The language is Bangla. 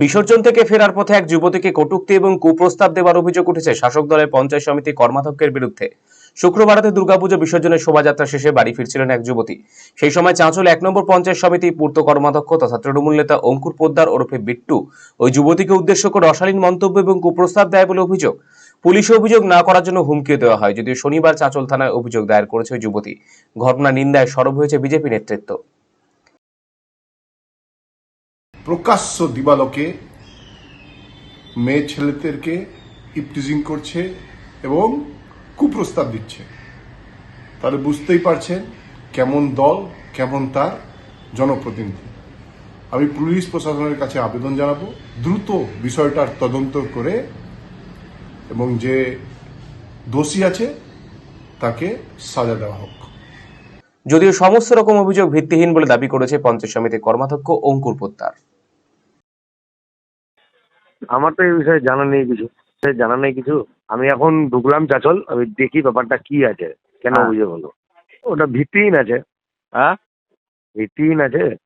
বিসর্জন থেকে ফেরার পথে এক যুবতীকে কটুক্তি এবং কুপ্রস্তাব দেওয়ার অভিযোগ উঠেছে শাসক দলের পঞ্চায়েত সমিতি কর্মাধ্যক্ষের বিরুদ্ধে। শুক্রবার দুর্গাপুজো বিসর্জনের শোভাযাত্রা শেষে বাড়ি ফিরছিলেন এক যুবতী। সেই সময় চাঁচল এক নম্বর পঞ্চায়েত সমিতি পূর্ত কর্মাধ্যক্ষ তথা তৃণমূল নেতা অঙ্কুর পোদ্দার ওরফে বিট্টু ওই যুবতীকে উদ্দেশ্য করে অশালীন মন্তব্য এবং কুপ্রস্তাব দেয় বলে অভিযোগ। পুলিশে অভিযোগ না করার জন্য হুমকিও দেওয়া হয়, যদিও শনিবার চাঁচল থানায় অভিযোগ দায়ের করেছে ওই যুবতী। ঘটনা নিন্দায় সরব হয়েছে বিজেপি নেতৃত্ব। প্রকাশ্য দিবালোকে, মেয়ে ছেলেদেরকে ইপটিজিং করছে এবং কুপ্রস্তাব দিচ্ছে। তাহলে বুঝতেই পারছেন কেমন দল, কেমন তার জনপ্রতিনিধি। আমি পুলিশ প্রশাসনের কাছে আবেদন জানাব, দ্রুত বিষয়টার তদন্ত করে এবং যে দোষী আছে তাকে সাজা দেওয়া হোক। যদিও সমস্ত রকম অভিযোগ ভিত্তিহীন বলে দাবি করেছে পঞ্চায়েত সমিতির কর্মাধ্যক্ষ অঙ্কুর পোদ্দার। আমার তো এই বিষয়ে জানা নেই কিছু। সে জানা নেই কিছু। আমি এখন ঢুকলাম চাচল আমি দেখি ব্যাপারটা কি আছে। কেন বুঝে বলো। হলো ওটা ভিত্তিহীন আছে। হ্যাঁ? ভিত্তিহীন আছে।